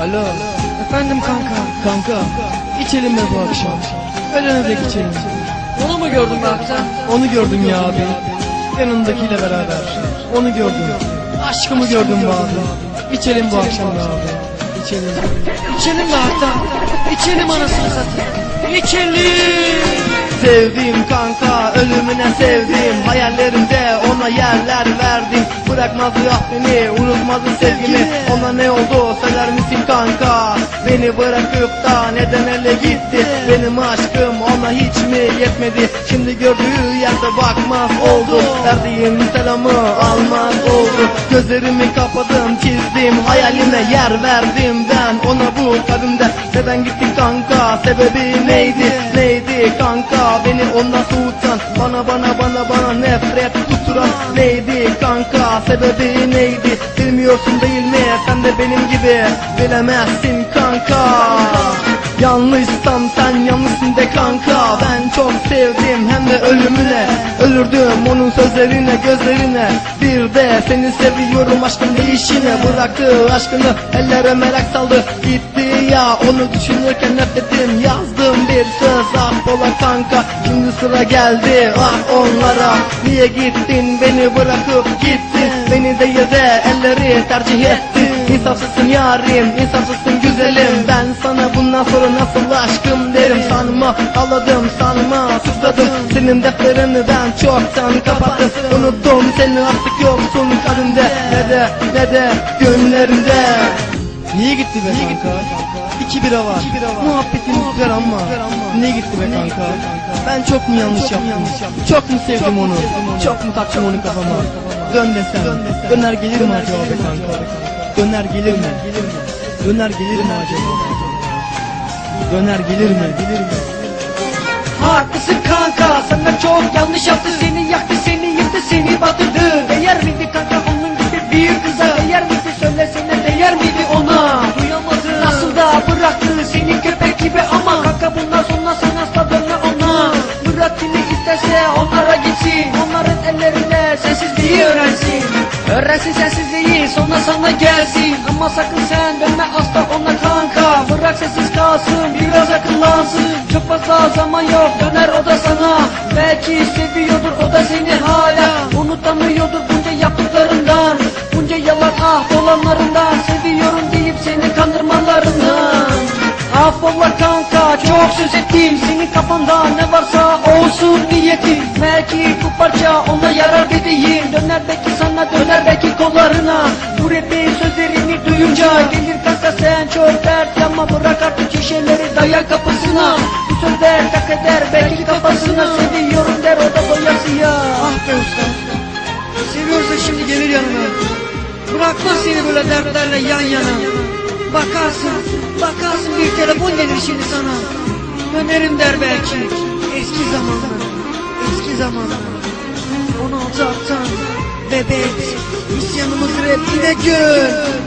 Alo. Efendim kanka. Kanka. içelim mi bu akşam? Ölene dek içelim. Onu mu gördün Mert'ten? Onu gördüm ya abi. Yanındakiyle beraber. Onu gördüm. Aşkımı gördüm be abi. İçelim bu akşam be abi. İçelim. İçelim mi hatta? İçelim anasını satayım. İçelim. Sevdim kanka ölümüne sevdim Hayallerimde ona yerler verdim Bırakmadı ah beni unutmadı sevgimi. Ona ne oldu söyler misin kanka? Beni bırakıp da neden ele gitti? Benim aşkım ona hiç mi yetmedi? Şimdi gördüğü yerde bakmaz oldu. Verdiğim selamı almaz oldu. Gözlerimi kapadım çizdim. Hayaline yer verdim ben ona bu kadında. Neden gittin kanka? Sebebi neydi? Neydi kanka? Beni ondan soğutan bana bana bana bana nefret tuturan Neydi kanka? Sebebi neydi? Bilmiyorsun değil mi? Sen de benim gibi Bilemezsin kanka Yanlışsam sen yanlışsın de kanka. Ben çok sevdim hem de ölümüne. Ölürdüm onun sözlerine gözlerine. Bir de seni seviyorum aşkın değişine Bıraktı aşkını ellere merak saldı. Gitti ya onu düşünürken nefretim. Yazdım bir söz ah ola kanka Şimdi sıra geldi. Ah onlara Niye gittin? Beni bırakıp gittin. Beni değil de elleri tercih ettin İnsafsızsın yarim, insafsızsın güzelim Ben sana bundan sonra nasıl aşkım derim Sanma ağladım, sanma susadım Senin defterini ben çoktan kapattım Unuttum seni artık yoksun kalbimde Ne de ne de gönlümde Niye gitti be kanka? İki bira var. Muhabbetimiz güzel ama. Niye gitti be kanka? Ben çok mu yanlış yaptım? Çok mu sevdim onu? Çok mu taktım onu kafama? Dön desem. Döner gelir mi acaba be kanka? Döner gelir mi? Döner gelir mi acaba? Döner gelir mi? Gelir mi? Haklısın kanka sana çok yanlış yaptı seni yaktı seni yıktı seni batırdı Değer miydi kanka onun gibi bir kıza değer miydi söylesene değer miydi ona Duyamadı nasıl da bıraktı seni köpek gibi ama kanka bundan sonra sen asla dönme ona Bırak kimi isterse onlara gitsin onların ellerine sensizliği öğrensin Öğrensin sensizliği sonra sana gelsin. Ama sakın sen dönme asla ona kanka. Bırak sessiz kalsın biraz akıllansın. Çok fazla zaman yok döner o da sana. Belki seviyordur o da seni hala. Unutamıyordur bunca yaptıklarından. Bunca yalan ah dolanlarından. Seviyorum deyip seni kandırmalarından. Affolla kanka çok söz ettim. Senin kafanda ne varsa olsun niyetim Belki bu parça ona yarar dediğim Döner belki sana döner belki kollarına Bu rapin sözlerini duyunca Gelir kanka sen çok dert Ama bırak artık şişeleri dayan kapısına Bu sözler tak eder belki kafasına Seviyorum der o da doyasıya Ah be usta. Seviyorsa şimdi gelir yanına. Bırakmaz seni böyle dertlerle yan yana. Bakarsın, bakarsın bir telefon gelir şimdi sana. Dönerim der belki. Eski zamanlar, eski zamanlar. 16 aktan, bebek, isyanımız rap yine gör.